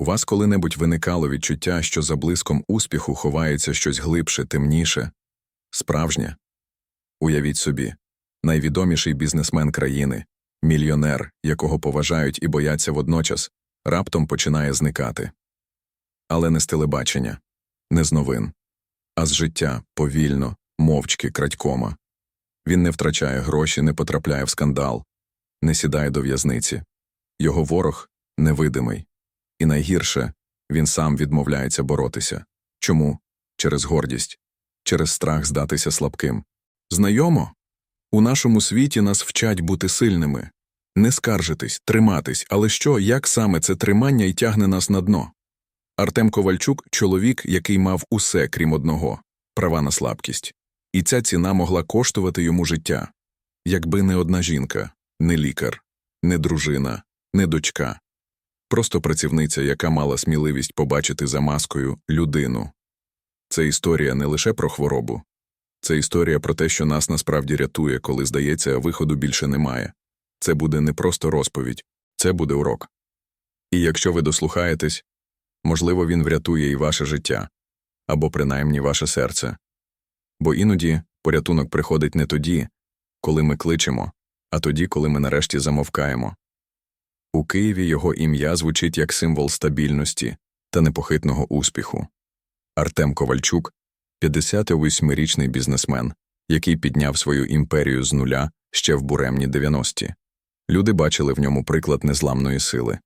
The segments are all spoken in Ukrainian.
У вас коли-небудь виникало відчуття, що за блиском успіху ховається щось глибше, темніше, справжнє? Уявіть собі, найвідоміший бізнесмен країни, мільйонер, якого поважають і бояться водночас, раптом починає зникати. Але не з телебачення, не з новин, а з життя повільно, мовчки, крадькома. Він не втрачає гроші, не потрапляє в скандал, не сідає до в'язниці. Його ворог невидимий. І найгірше він сам відмовляється боротися. Чому? Через гордість, через страх здатися слабким. Знайомо? У нашому світі нас вчать бути сильними, не скаржитись, триматись, але що, як саме це тримання й тягне нас на дно? Артем Ковальчук чоловік, який мав усе, крім одного права на слабкість. І ця ціна могла коштувати йому життя. Якби не одна жінка, не лікар, не дружина, не дочка. Просто працівниця, яка мала сміливість побачити за маскою людину. Це історія не лише про хворобу, це історія про те, що нас насправді рятує, коли, здається, виходу більше немає. Це буде не просто розповідь, це буде урок. І якщо ви дослухаєтесь, можливо, він врятує і ваше життя або принаймні ваше серце. Бо іноді порятунок приходить не тоді, коли ми кличемо, а тоді, коли ми нарешті замовкаємо. У Києві його ім'я звучить як символ стабільності та непохитного успіху. Артем Ковальчук 58-річний бізнесмен, який підняв свою імперію з нуля ще в буремні 90-ті. Люди бачили в ньому приклад незламної сили,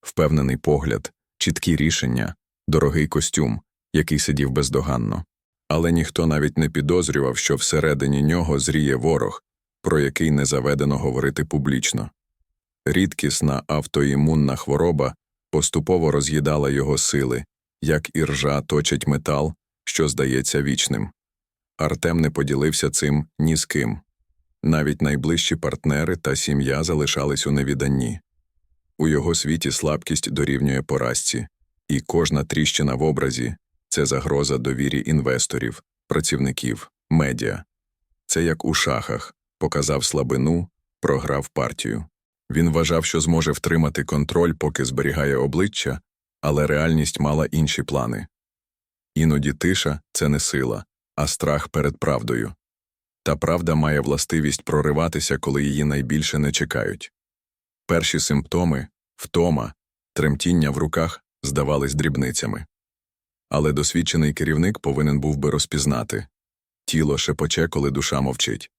впевнений погляд, чіткі рішення, дорогий костюм, який сидів бездоганно. Але ніхто навіть не підозрював, що всередині нього зріє ворог, про який не заведено говорити публічно. Рідкісна автоімунна хвороба поступово роз'їдала його сили, як і ржа точить метал, що здається вічним. Артем не поділився цим ні з ким. Навіть найближчі партнери та сім'я залишались у невіданні. У його світі слабкість дорівнює поразці, і кожна тріщина в образі це загроза довірі інвесторів, працівників, медіа. Це як у шахах показав слабину, програв партію. Він вважав, що зможе втримати контроль, поки зберігає обличчя, але реальність мала інші плани. Іноді тиша це не сила, а страх перед правдою. Та правда має властивість прориватися, коли її найбільше не чекають. Перші симптоми втома, тремтіння в руках здавались дрібницями. Але досвідчений керівник повинен був би розпізнати тіло шепоче, коли душа мовчить.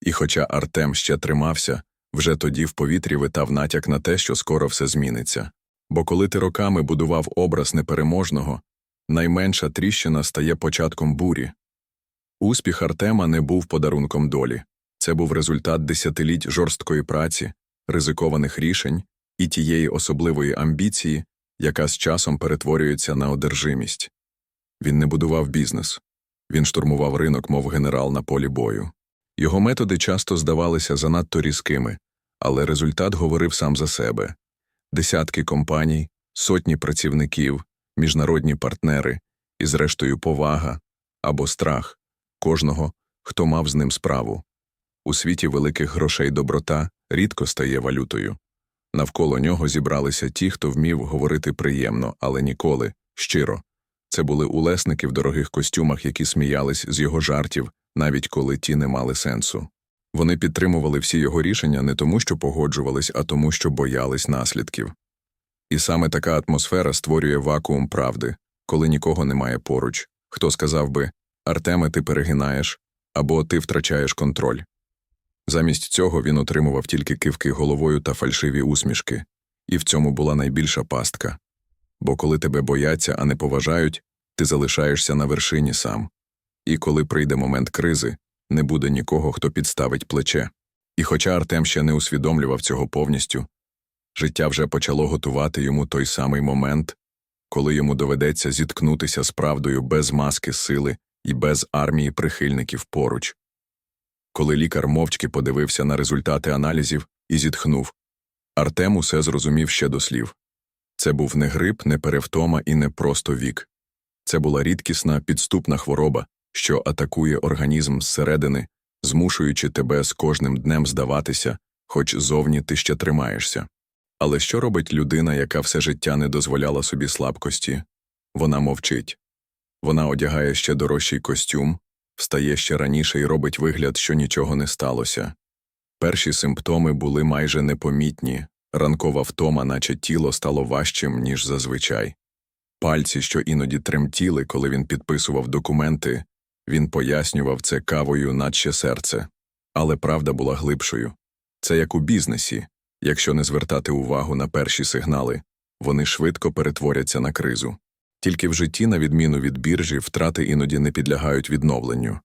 І хоча Артем ще тримався, вже тоді в повітрі витав натяк на те, що скоро все зміниться. Бо коли ти роками будував образ непереможного, найменша тріщина стає початком бурі. Успіх Артема не був подарунком долі, це був результат десятиліть жорсткої праці, ризикованих рішень і тієї особливої амбіції, яка з часом перетворюється на одержимість. Він не будував бізнес, він штурмував ринок, мов генерал на полі бою. Його методи часто здавалися занадто різкими, але результат говорив сам за себе десятки компаній, сотні працівників, міжнародні партнери і, зрештою, повага або страх кожного, хто мав з ним справу. У світі великих грошей доброта рідко стає валютою. Навколо нього зібралися ті, хто вмів говорити приємно, але ніколи, щиро. Це були улесники в дорогих костюмах, які сміялись з його жартів, навіть коли ті не мали сенсу. Вони підтримували всі його рішення не тому, що погоджувались, а тому, що боялись наслідків. І саме така атмосфера створює вакуум правди, коли нікого немає поруч. Хто сказав би Артеме, ти перегинаєш або ти втрачаєш контроль. Замість цього він отримував тільки кивки головою та фальшиві усмішки, і в цьому була найбільша пастка. Бо коли тебе бояться, а не поважають, ти залишаєшся на вершині сам. І коли прийде момент кризи, не буде нікого, хто підставить плече. І хоча Артем ще не усвідомлював цього повністю, життя вже почало готувати йому той самий момент, коли йому доведеться зіткнутися з правдою без маски сили і без армії прихильників поруч. Коли лікар мовчки подивився на результати аналізів і зітхнув, Артем усе зрозумів ще до слів. Це був не грип, не перевтома і не просто вік. Це була рідкісна підступна хвороба, що атакує організм зсередини, змушуючи тебе з кожним днем здаватися, хоч зовні ти ще тримаєшся. Але що робить людина, яка все життя не дозволяла собі слабкості? Вона мовчить. Вона одягає ще дорожчий костюм, встає ще раніше і робить вигляд, що нічого не сталося. Перші симптоми були майже непомітні, ранкова втома, наче тіло стало важчим, ніж зазвичай. Пальці, що іноді тремтіли, коли він підписував документи, він пояснював це кавою, наче серце. Але правда була глибшою. Це як у бізнесі. Якщо не звертати увагу на перші сигнали, вони швидко перетворяться на кризу. Тільки в житті, на відміну від біржі, втрати іноді не підлягають відновленню.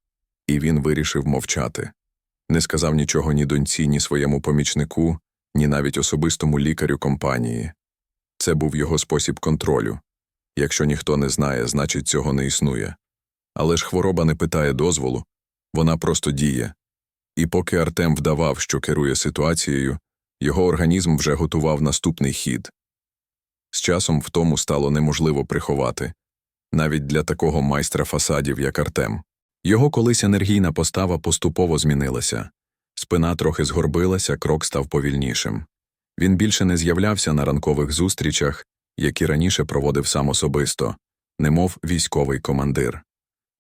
І він вирішив мовчати. Не сказав нічого ні доньці, ні своєму помічнику, ні навіть особистому лікарю компанії. Це був його спосіб контролю. Якщо ніхто не знає, значить цього не існує. Але ж хвороба не питає дозволу, вона просто діє. І поки Артем вдавав, що керує ситуацією, його організм вже готував наступний хід. З часом втому стало неможливо приховати, навіть для такого майстра фасадів, як Артем. Його колись енергійна постава поступово змінилася. Спина трохи згорбилася, крок став повільнішим. Він більше не з'являвся на ранкових зустрічах, які раніше проводив сам особисто, немов військовий командир.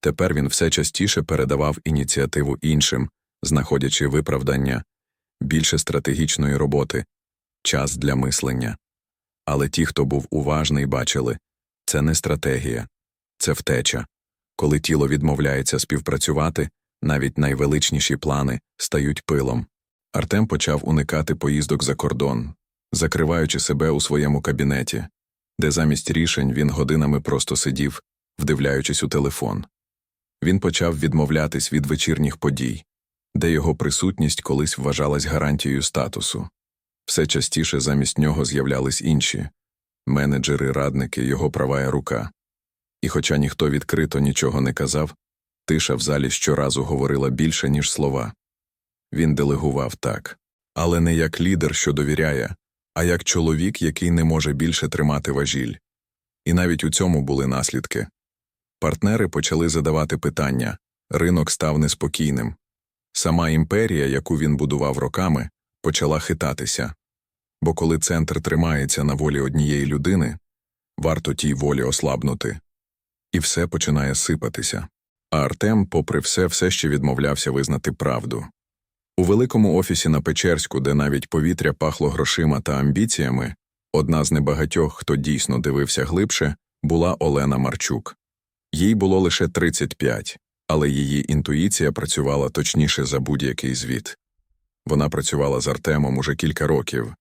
Тепер він все частіше передавав ініціативу іншим, знаходячи виправдання, більше стратегічної роботи, час для мислення. Але ті, хто був уважний, бачили це не стратегія, це втеча. Коли тіло відмовляється співпрацювати, навіть найвеличніші плани стають пилом. Артем почав уникати поїздок за кордон, закриваючи себе у своєму кабінеті, де замість рішень він годинами просто сидів, вдивляючись у телефон. Він почав відмовлятись від вечірніх подій, де його присутність колись вважалась гарантією статусу. Все частіше замість нього з'являлись інші менеджери, радники, його права рука. І хоча ніхто відкрито нічого не казав, тиша в залі щоразу говорила більше, ніж слова. Він делегував так, але не як лідер, що довіряє, а як чоловік, який не може більше тримати важіль. І навіть у цьому були наслідки. Партнери почали задавати питання, ринок став неспокійним. Сама імперія, яку він будував роками, почала хитатися. Бо коли центр тримається на волі однієї людини, варто тій волі ослабнути. І все починає сипатися. А Артем, попри все, все ще відмовлявся визнати правду. У великому офісі на Печерську, де навіть повітря пахло грошима та амбіціями, одна з небагатьох, хто дійсно дивився глибше, була Олена Марчук. Їй було лише 35, але її інтуїція працювала точніше за будь-який звіт. Вона працювала з Артемом уже кілька років,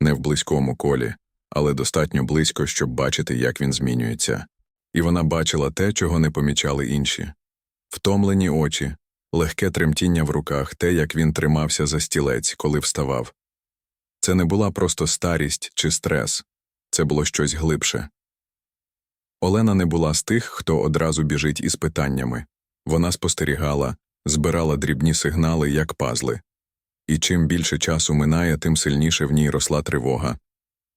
не в близькому колі, але достатньо близько, щоб бачити, як він змінюється. І вона бачила те, чого не помічали інші втомлені очі, легке тремтіння в руках, те, як він тримався за стілець, коли вставав. Це не була просто старість чи стрес, це було щось глибше. Олена не була з тих, хто одразу біжить із питаннями. Вона спостерігала, збирала дрібні сигнали, як пазли. І чим більше часу минає, тим сильніше в ній росла тривога.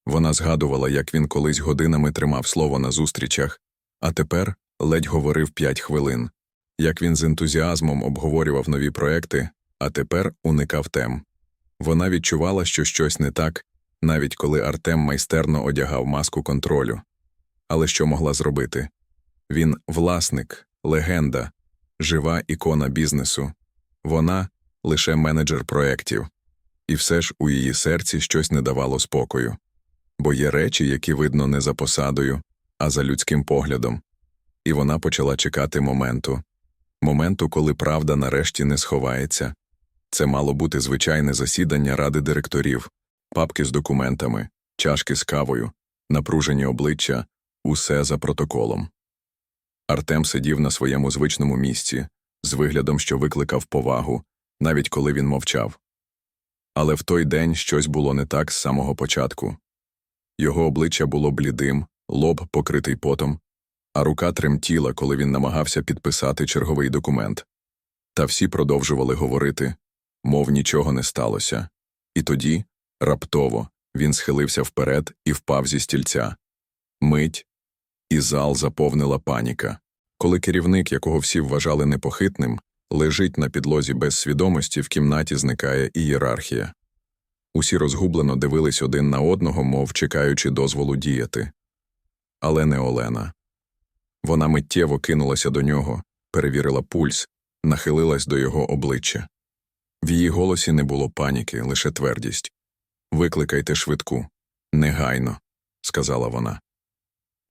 Вона згадувала, як він колись годинами тримав слово на зустрічах, а тепер ледь говорив п'ять хвилин, як він з ентузіазмом обговорював нові проекти, а тепер уникав тем. Вона відчувала, що щось не так, навіть коли Артем майстерно одягав маску контролю. Але що могла зробити? Він власник, легенда, жива ікона бізнесу. Вона лише менеджер проєктів. І все ж у її серці щось не давало спокою. Бо є речі, які видно не за посадою, а за людським поглядом. І вона почала чекати моменту моменту, коли правда нарешті не сховається. Це мало бути звичайне засідання ради директорів, папки з документами, чашки з кавою, напружені обличчя, усе за протоколом. Артем сидів на своєму звичному місці, з виглядом, що викликав повагу, навіть коли він мовчав. Але в той день щось було не так з самого початку. Його обличчя було блідим, лоб покритий потом, а рука тремтіла, коли він намагався підписати черговий документ. Та всі продовжували говорити, мов нічого не сталося. І тоді, раптово, він схилився вперед і впав зі стільця. Мить, і зал заповнила паніка. Коли керівник, якого всі вважали непохитним, лежить на підлозі без свідомості, в кімнаті зникає ієрархія. Усі розгублено дивились один на одного, мов чекаючи дозволу діяти. Але не Олена. Вона миттєво кинулася до нього, перевірила пульс, нахилилась до його обличчя. В її голосі не було паніки, лише твердість. Викликайте швидку. Негайно, сказала вона.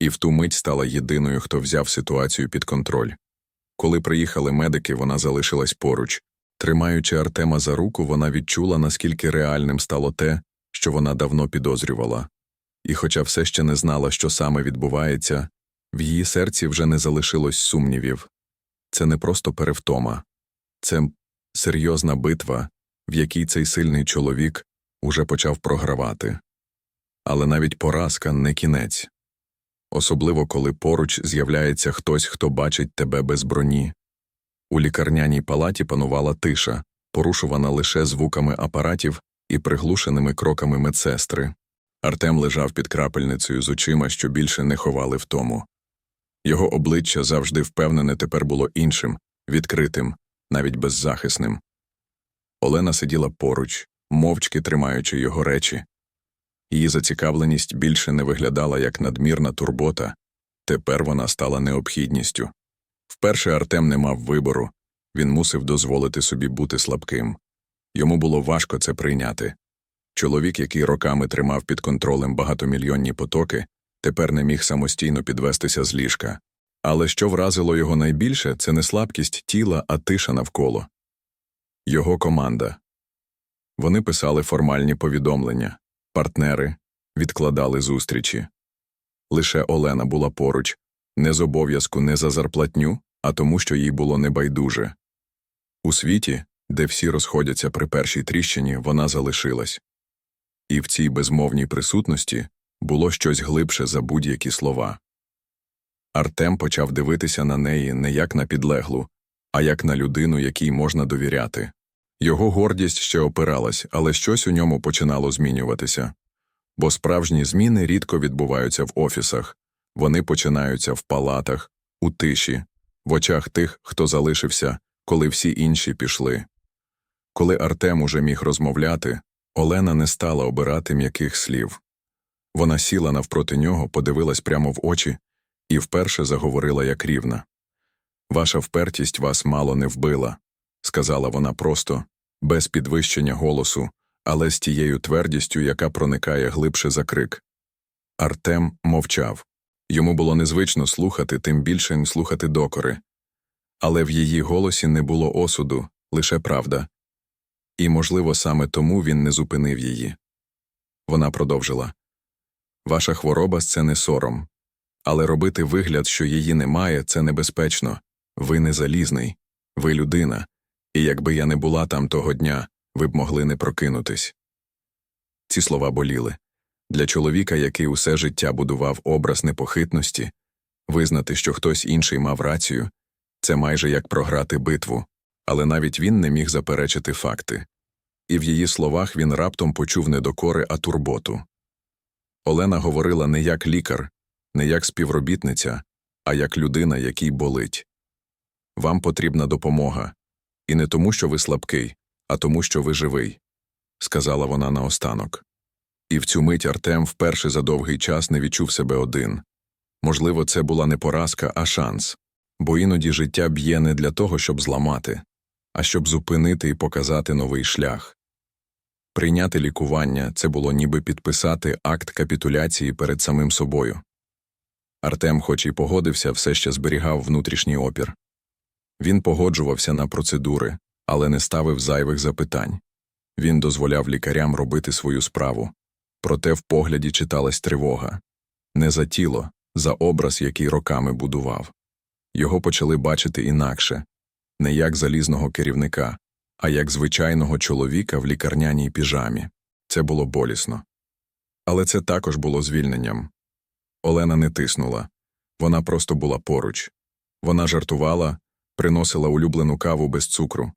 І в ту мить стала єдиною, хто взяв ситуацію під контроль. Коли приїхали медики, вона залишилась поруч. Тримаючи Артема за руку, вона відчула, наскільки реальним стало те, що вона давно підозрювала. І, хоча все ще не знала, що саме відбувається, в її серці вже не залишилось сумнівів. Це не просто перевтома, це серйозна битва, в якій цей сильний чоловік уже почав програвати. Але навіть поразка не кінець. Особливо, коли поруч з'являється хтось, хто бачить тебе без броні. У лікарняній палаті панувала тиша, порушувана лише звуками апаратів і приглушеними кроками медсестри. Артем лежав під крапельницею з очима, що більше не ховали втому. Його обличчя завжди впевнене тепер було іншим, відкритим, навіть беззахисним. Олена сиділа поруч, мовчки тримаючи його речі. Її зацікавленість більше не виглядала як надмірна турбота, тепер вона стала необхідністю. Вперше Артем не мав вибору, він мусив дозволити собі бути слабким. Йому було важко це прийняти. Чоловік, який роками тримав під контролем багатомільйонні потоки, тепер не міг самостійно підвестися з ліжка. Але що вразило його найбільше, це не слабкість тіла, а тиша навколо. Його команда. Вони писали формальні повідомлення, партнери відкладали зустрічі. Лише Олена була поруч, не з обов'язку не за зарплатню, а тому, що їй було небайдуже. У світі, де всі розходяться при першій тріщині, вона залишилась. І в цій безмовній присутності було щось глибше за будь-які слова. Артем почав дивитися на неї не як на підлеглу, а як на людину, якій можна довіряти. Його гордість ще опиралась, але щось у ньому починало змінюватися. Бо справжні зміни рідко відбуваються в офісах, вони починаються в палатах, у тиші, в очах тих, хто залишився, коли всі інші пішли. Коли Артем уже міг розмовляти, Олена не стала обирати м'яких слів. Вона сіла навпроти нього, подивилась прямо в очі і вперше заговорила як рівна. Ваша впертість вас мало не вбила, сказала вона просто, без підвищення голосу, але з тією твердістю, яка проникає глибше за крик. Артем мовчав. Йому було незвично слухати, тим більше м слухати докори. Але в її голосі не було осуду, лише правда. І, можливо, саме тому він не зупинив її. Вона продовжила Ваша хвороба це не сором. Але робити вигляд, що її немає, це небезпечно. Ви не залізний, ви людина, і якби я не була там того дня, ви б могли не прокинутись. Ці слова боліли. Для чоловіка, який усе життя будував образ непохитності, визнати, що хтось інший мав рацію, це майже як програти битву, але навіть він не міг заперечити факти. І в її словах він раптом почув не докори, а турботу. Олена говорила не як лікар, не як співробітниця, а як людина, якій болить. Вам потрібна допомога. І не тому, що ви слабкий, а тому, що ви живий, сказала вона наостанок. І в цю мить Артем вперше за довгий час не відчув себе один. Можливо, це була не поразка, а шанс, бо іноді життя б'є не для того, щоб зламати, а щоб зупинити і показати новий шлях. Прийняти лікування це було ніби підписати акт капітуляції перед самим собою. Артем, хоч і погодився, все ще зберігав внутрішній опір. Він погоджувався на процедури, але не ставив зайвих запитань. Він дозволяв лікарям робити свою справу. Проте в погляді читалась тривога не за тіло, за образ, який роками будував. Його почали бачити інакше не як залізного керівника, а як звичайного чоловіка в лікарняній піжамі. Це було болісно. Але це також було звільненням. Олена не тиснула вона просто була поруч. Вона жартувала, приносила улюблену каву без цукру,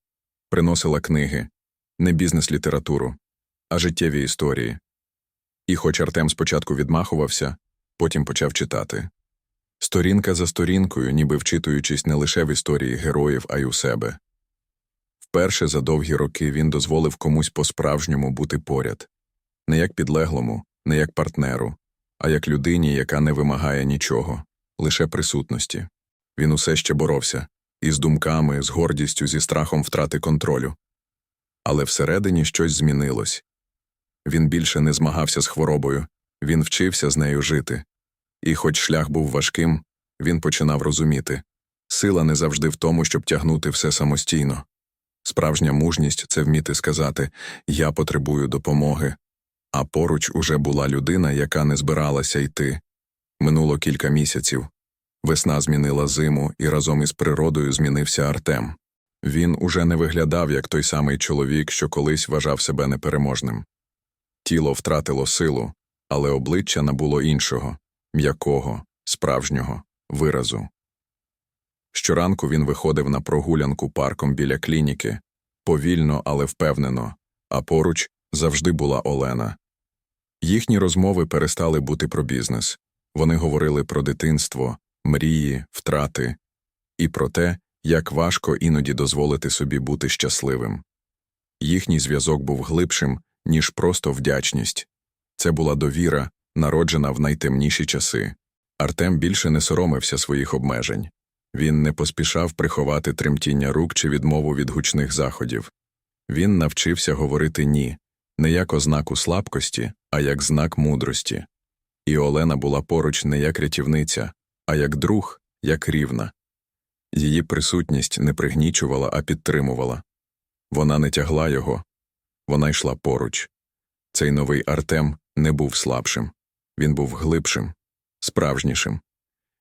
приносила книги, не бізнес-літературу, а життєві історії. І хоч Артем спочатку відмахувався, потім почав читати. Сторінка за сторінкою, ніби вчитуючись не лише в історії героїв, а й у себе. Вперше за довгі роки він дозволив комусь по-справжньому бути поряд, не як підлеглому, не як партнеру, а як людині, яка не вимагає нічого, лише присутності. Він усе ще боровся із думками, з гордістю, зі страхом втрати контролю. Але всередині щось змінилось. Він більше не змагався з хворобою, він вчився з нею жити. І хоч шлях був важким, він починав розуміти сила не завжди в тому, щоб тягнути все самостійно. Справжня мужність це вміти сказати Я потребую допомоги. А поруч уже була людина, яка не збиралася йти. Минуло кілька місяців. Весна змінила зиму, і разом із природою змінився Артем. Він уже не виглядав як той самий чоловік, що колись вважав себе непереможним. Тіло втратило силу, але обличчя набуло іншого м'якого, справжнього виразу. Щоранку він виходив на прогулянку парком біля клініки, повільно, але впевнено, а поруч завжди була Олена. Їхні розмови перестали бути про бізнес. Вони говорили про дитинство, мрії, втрати і про те, як важко іноді дозволити собі бути щасливим. Їхній зв'язок був глибшим, ніж просто вдячність. Це була довіра, народжена в найтемніші часи. Артем більше не соромився своїх обмежень. Він не поспішав приховати тремтіння рук чи відмову від гучних заходів. Він навчився говорити ні, не як ознаку слабкості, а як знак мудрості. І Олена була поруч не як рятівниця, а як друг, як рівна. Її присутність не пригнічувала, а підтримувала. Вона не тягла його, вона йшла поруч. Цей новий Артем не був слабшим, він був глибшим, справжнішим.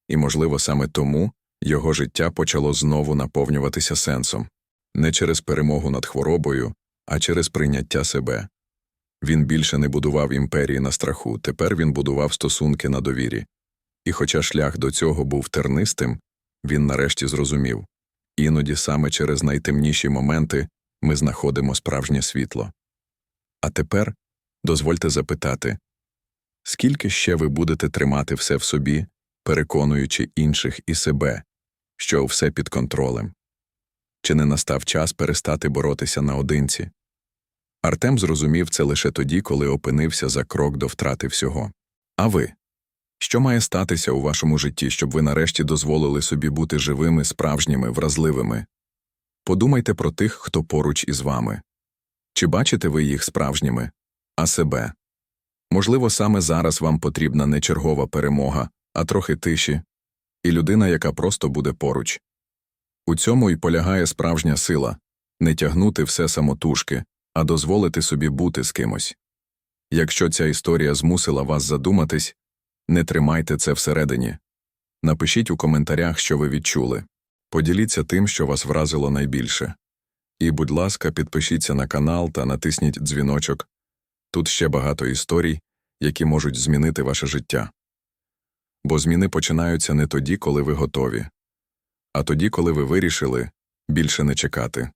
І, можливо, саме тому його життя почало знову наповнюватися сенсом не через перемогу над хворобою, а через прийняття себе. Він більше не будував імперії на страху, тепер він будував стосунки на довірі. І хоча шлях до цього був тернистим, він нарешті зрозумів іноді саме через найтемніші моменти ми знаходимо справжнє світло. А тепер дозвольте запитати скільки ще ви будете тримати все в собі, переконуючи інших і себе, що все під контролем? Чи не настав час перестати боротися наодинці? Артем зрозумів це лише тоді, коли опинився за крок до втрати всього. А ви? Що має статися у вашому житті, щоб ви нарешті дозволили собі бути живими, справжніми, вразливими? Подумайте про тих, хто поруч із вами. Чи бачите ви їх справжніми, а себе? Можливо, саме зараз вам потрібна не чергова перемога, а трохи тиші, і людина, яка просто буде поруч. У цьому й полягає справжня сила не тягнути все самотужки, а дозволити собі бути з кимось. Якщо ця історія змусила вас задуматись, не тримайте це всередині. Напишіть у коментарях, що ви відчули. Поділіться тим, що вас вразило найбільше. І, будь ласка, підпишіться на канал та натисніть дзвіночок. Тут ще багато історій, які можуть змінити ваше життя. Бо зміни починаються не тоді, коли ви готові, а тоді, коли ви вирішили більше не чекати.